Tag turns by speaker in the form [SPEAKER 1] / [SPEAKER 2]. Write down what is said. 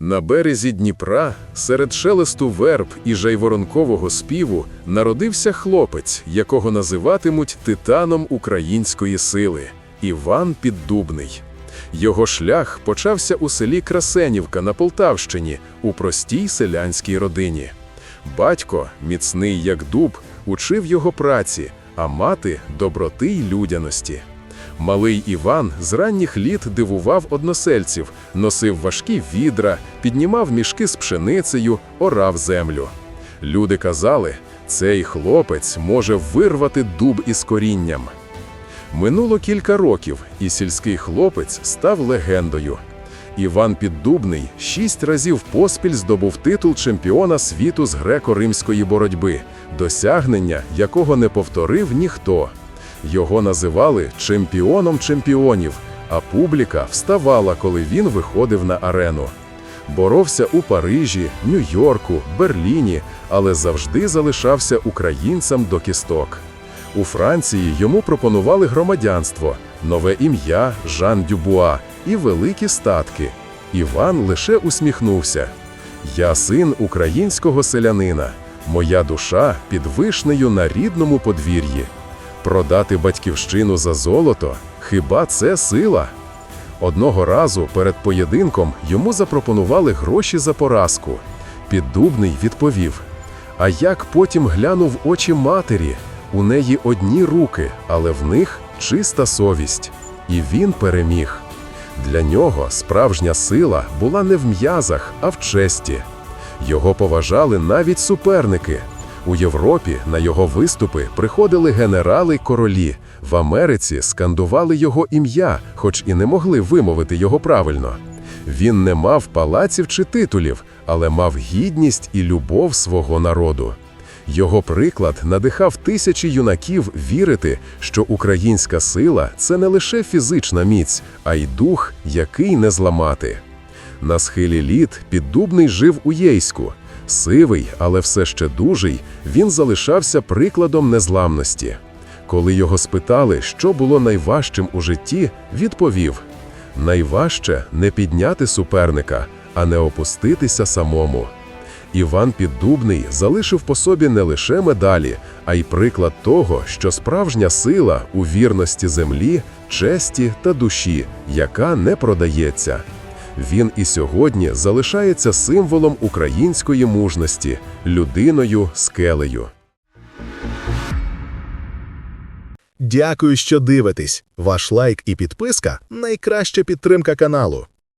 [SPEAKER 1] На березі Дніпра, серед шелесту верб і жайворонкового співу, народився хлопець, якого називатимуть титаном української сили Іван Піддубний. Його шлях почався у селі Красенівка на Полтавщині у простій селянській родині. Батько, міцний як дуб, учив його праці, а мати доброти й людяності. Малий Іван з ранніх літ дивував односельців, носив важкі відра, піднімав мішки з пшеницею, орав землю. Люди казали, цей хлопець може вирвати дуб із корінням. Минуло кілька років, і сільський хлопець став легендою. Іван Піддубний шість разів поспіль здобув титул чемпіона світу з греко-римської боротьби, досягнення якого не повторив ніхто. Його називали чемпіоном чемпіонів, а публіка вставала, коли він виходив на арену. Боровся у Парижі, Нью-Йорку, Берліні, але завжди залишався українцем до кісток. У Франції йому пропонували громадянство, нове ім'я Жан Дюбуа і великі статки. Іван лише усміхнувся. Я син українського селянина, моя душа під вишнею на рідному подвір'ї. Продати батьківщину за золото хіба це сила? Одного разу перед поєдинком йому запропонували гроші за поразку. Піддубний відповів: А як потім глянув очі матері, у неї одні руки, але в них чиста совість. І він переміг. Для нього справжня сила була не в м'язах, а в честі. Його поважали навіть суперники. У Європі на його виступи приходили генерали королі. В Америці скандували його ім'я, хоч і не могли вимовити його правильно. Він не мав палаців чи титулів, але мав гідність і любов свого народу. Його приклад надихав тисячі юнаків вірити, що українська сила це не лише фізична міць, а й дух, який не зламати. На схилі літ Піддубний жив у Єйську. Сивий, але все ще дужий, він залишався прикладом незламності. Коли його спитали, що було найважчим у житті, відповів: найважче не підняти суперника, а не опуститися самому. Іван Піддубний залишив по собі не лише медалі, а й приклад того, що справжня сила у вірності землі, честі та душі, яка не продається. Він і сьогодні залишається символом української мужності, людиною скелею.
[SPEAKER 2] Дякую, що дивитесь. Ваш лайк і підписка найкраща підтримка каналу.